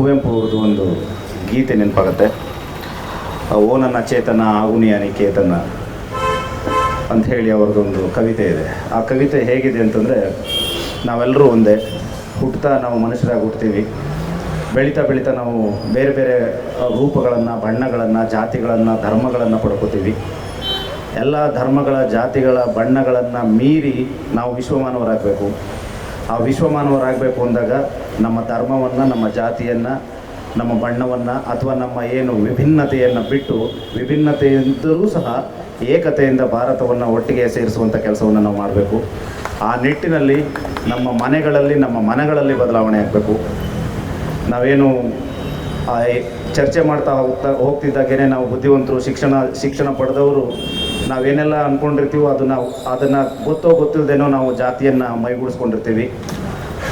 ಕುವೆಂಪು ಅವ್ರದ್ದು ಒಂದು ಗೀತೆ ನೆನಪಾಗುತ್ತೆ. ಓ ನನ್ನ ಚೇತನ ಅನಿಕೇತನ ಅಂತ ಹೇಳಿ ಅವ್ರದ್ದೊಂದು ಕವಿತೆ ಇದೆ. ಆ ಕವಿತೆ ಹೇಗಿದೆ ಅಂತಂದರೆ ನಾವೆಲ್ಲರೂ ಒಂದೇ ಹುಟ್ಟುತ್ತಾ ನಾವು ಮನುಷ್ಯರಾಗಿ ಹುಟ್ತೀವಿ. ಬೆಳೀತಾ ಬೆಳೀತಾ ನಾವು ಬೇರೆ ಬೇರೆ ರೂಪಗಳನ್ನು, ಬಣ್ಣಗಳನ್ನು, ಜಾತಿಗಳನ್ನು, ಧರ್ಮಗಳನ್ನು ಪಡ್ಕೋತೀವಿ. ಎಲ್ಲ ಧರ್ಮಗಳ, ಜಾತಿಗಳ ಬಣ್ಣಗಳನ್ನು ಮೀರಿ ನಾವು ವಿಶ್ವಮಾನವರಾಗಬೇಕು. ಆ ವಿಶ್ವಮಾನವರಾಗಬೇಕು ಅಂದಾಗ ನಮ್ಮ ಧರ್ಮವನ್ನು, ನಮ್ಮ ಜಾತಿಯನ್ನು, ನಮ್ಮ ಬಣ್ಣವನ್ನು ಅಥವಾ ನಮ್ಮ ಏನು ವಿಭಿನ್ನತೆಯನ್ನು ಬಿಟ್ಟು ವಿಭಿನ್ನತೆಯಿಂದಲೂ ಸಹ ಏಕತೆಯಿಂದ ಭಾರತವನ್ನು ಒಟ್ಟಿಗೆ ಸೇರಿಸುವಂಥ ಕೆಲಸವನ್ನು ನಾವು ಮಾಡಬೇಕು. ಆ ನಿಟ್ಟಿನಲ್ಲಿ ನಮ್ಮ ಮನೆಗಳಲ್ಲಿ ನಮ್ಮ ಮನೆಗಳಲ್ಲಿ ಬದಲಾವಣೆ ಆಗಬೇಕು. ನಾವೇನು ಚರ್ಚೆ ಮಾಡ್ತಾ ಹೋಗ್ತಾ ಹೋಗ್ತಿದ್ದಾಗೇನೆ ನಾವು ಬುದ್ಧಿವಂತರು, ಶಿಕ್ಷಣ ಶಿಕ್ಷಣ ಪಡೆದವರು ನಾವೇನೆಲ್ಲ ಅಂದ್ಕೊಂಡಿರ್ತೀವೋ ಅದು ನಾವು ಅದನ್ನು ಗೊತ್ತೋ ಗೊತ್ತಿಲ್ಲದೇನೋ ನಾವು ಜಾತಿಯನ್ನು ಮೈಗೂಡಿಸ್ಕೊಂಡಿರ್ತೀವಿ,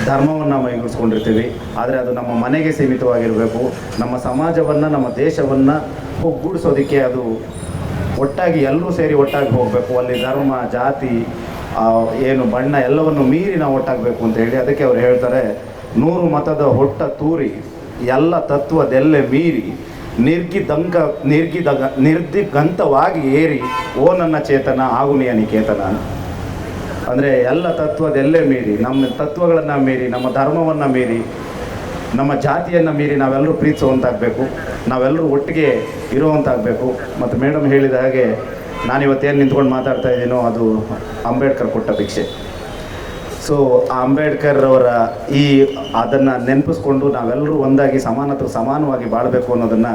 ಧರ್ಮವನ್ನು ಮೈಗೂಡಿಸ್ಕೊಂಡಿರ್ತೀವಿ, ಆದರೆ ಅದು ನಮ್ಮ ಮನೆಗೆ ಸೀಮಿತವಾಗಿರಬೇಕು. ನಮ್ಮ ಸಮಾಜವನ್ನು, ನಮ್ಮ ದೇಶವನ್ನು ಒಗ್ಗೂಡಿಸೋದಕ್ಕೆ ಅದು ಒಟ್ಟಾಗಿ ಎಲ್ಲರೂ ಸೇರಿ ಒಟ್ಟಾಗಿ ಹೋಗಬೇಕು. ಅಲ್ಲಿ ಧರ್ಮ, ಜಾತಿ ಏನು ಬಣ್ಣ ಎಲ್ಲವನ್ನು ಮೀರಿ ನಾವು ಒಟ್ಟಾಗಬೇಕು ಅಂತ ಹೇಳಿ ಅದಕ್ಕೆ ಅವ್ರು ಹೇಳ್ತಾರೆ, ನೂರು ಮತದ ಹೊಟ್ಟ ತೂರಿ, ಎಲ್ಲ ತತ್ವದೆಲ್ಲೆ ಮೀರಿ ನಿರ್ಗಿದಂಕ ನಿರ್ಗಿದ ನಿರ್ದಿಗಂತವಾಗಿ ಏರಿ, ಓ ನನ್ನ ಚೇತನ ಆಗುನಿಯ ನಿಕೇತನ ಅಂದರೆ ಎಲ್ಲ ತತ್ವದೆಲ್ಲೇ ಮೀರಿ, ನಮ್ಮ ತತ್ವಗಳನ್ನು ಮೀರಿ, ನಮ್ಮ ಧರ್ಮವನ್ನು ಮೀರಿ, ನಮ್ಮ ಜಾತಿಯನ್ನು ಮೀರಿ ನಾವೆಲ್ಲರೂ ಪ್ರೀತಿಸುವಂತಾಗಬೇಕು, ನಾವೆಲ್ಲರೂ ಒಟ್ಟಿಗೆ ಇರುವಂತಾಗಬೇಕು. ಮತ್ತು ಮೇಡಮ್ ಹೇಳಿದ ಹಾಗೆ, ನಾನಿವತ್ತೇನು ನಿಂತ್ಕೊಂಡು ಮಾತಾಡ್ತಾ ಇದ್ದೀನೋ ಅದು ಅಂಬೇಡ್ಕರ್ ಕೊಟ್ಟ ಭಿಕ್ಷೆ. ಸೊ ಅಂಬೇಡ್ಕರ್ ಅವರ ಈ, ಅದನ್ನು ನೆನಪಿಸ್ಕೊಂಡು ನಾವೆಲ್ಲರೂ ಒಂದಾಗಿ ಸಮಾನತ್ರ ಸಮಾನವಾಗಿ ಬಾಳಬೇಕು ಅನ್ನೋದನ್ನು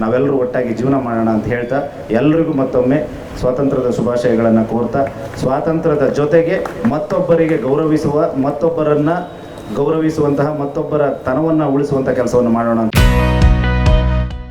ನಾವೆಲ್ಲರೂ ಒಟ್ಟಾಗಿ ಜೀವನ ಮಾಡೋಣ ಅಂತ ಹೇಳ್ತಾ, ಎಲ್ರಿಗೂ ಮತ್ತೊಮ್ಮೆ ಸ್ವಾತಂತ್ರ್ಯದ ಶುಭಾಶಯಗಳನ್ನು ಕೋರ್ತಾ, ಸ್ವಾತಂತ್ರ್ಯದ ಜೊತೆಗೆ ಮತ್ತೊಬ್ಬರಿಗೆ ಗೌರವಿಸುವ, ಮತ್ತೊಬ್ಬರನ್ನು ಗೌರವಿಸುವಂತಹ, ಮತ್ತೊಬ್ಬರ ತನವನ್ನು ಉಳಿಸುವಂಥ ಕೆಲಸವನ್ನು ಮಾಡೋಣ ಅಂತ.